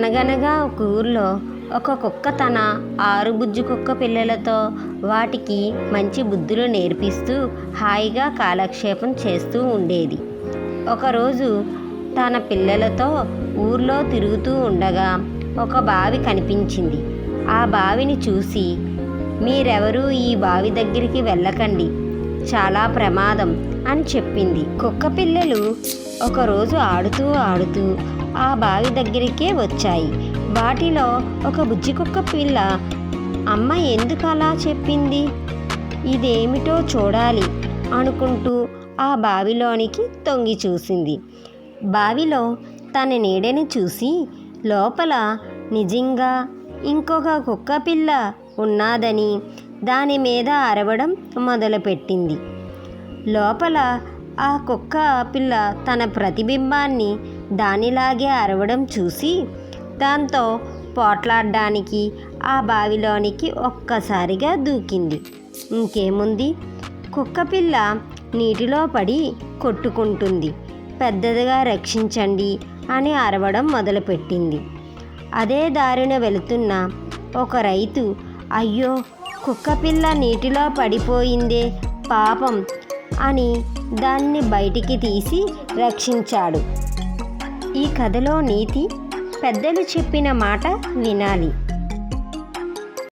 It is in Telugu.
అనగనగా ఒక ఊర్లో ఒక కుక్క తన ఆరు బుజ్జు కుక్క పిల్లలతో వాటికి మంచి బుద్ధులు నేర్పిస్తూ హాయిగా కాలక్షేపం చేస్తూ ఉండేది. ఒకరోజు తన పిల్లలతో ఊర్లో తిరుగుతూ ఉండగా ఒక బావి కనిపించింది. ఆ బావిని చూసి మీరెవరూ ఈ బావి దగ్గరికి వెళ్ళకండి. చాలా ప్రమాదం అని చెప్పింది. కుక్క పిల్లలు ఒకరోజు ఆడుతూ ఆడుతూ ఆ బావి దగ్గరికే వచ్చాయి. వాటిలో ఒక బుజ్జి కుక్క పిల్ల అమ్మ ఎందుకు అలా చెప్పింది? ఇదేమిటో చూడాలి అనుకుంటూ ఆ బావిలోనికి తొంగి చూసింది. బావిలో తన నీడని చూసి లోపల నిజంగా ఇంకొక కుక్క పిల్ల ఉన్నాదని దాని మీద అరవడం మొదలుపెట్టింది. లోపల ఆ కుక్క పిల్ల తన ప్రతిబింబాన్ని దానిలాగే అరవడం చూసి దాంతో పోట్లాడడానికి ఆ బావిలోనికి ఒక్కసారిగా దూకింది. ఇంకేముంది? కుక్కపిల్ల నీటిలో పడి కొట్టుకుంటుంది. పెద్దదిగా రక్షించండి అని అరవడం మొదలుపెట్టింది. అదే దారిన వెళుతున్న ఒక రైతు అయ్యో కుక్కపిల్ల నీటిలో పడిపోయిందే పాపం అని దాన్ని బయటికి తీసి రక్షించాడు. ఈ కథలో నీతి పెద్దలు చెప్పిన మాట వినాలి.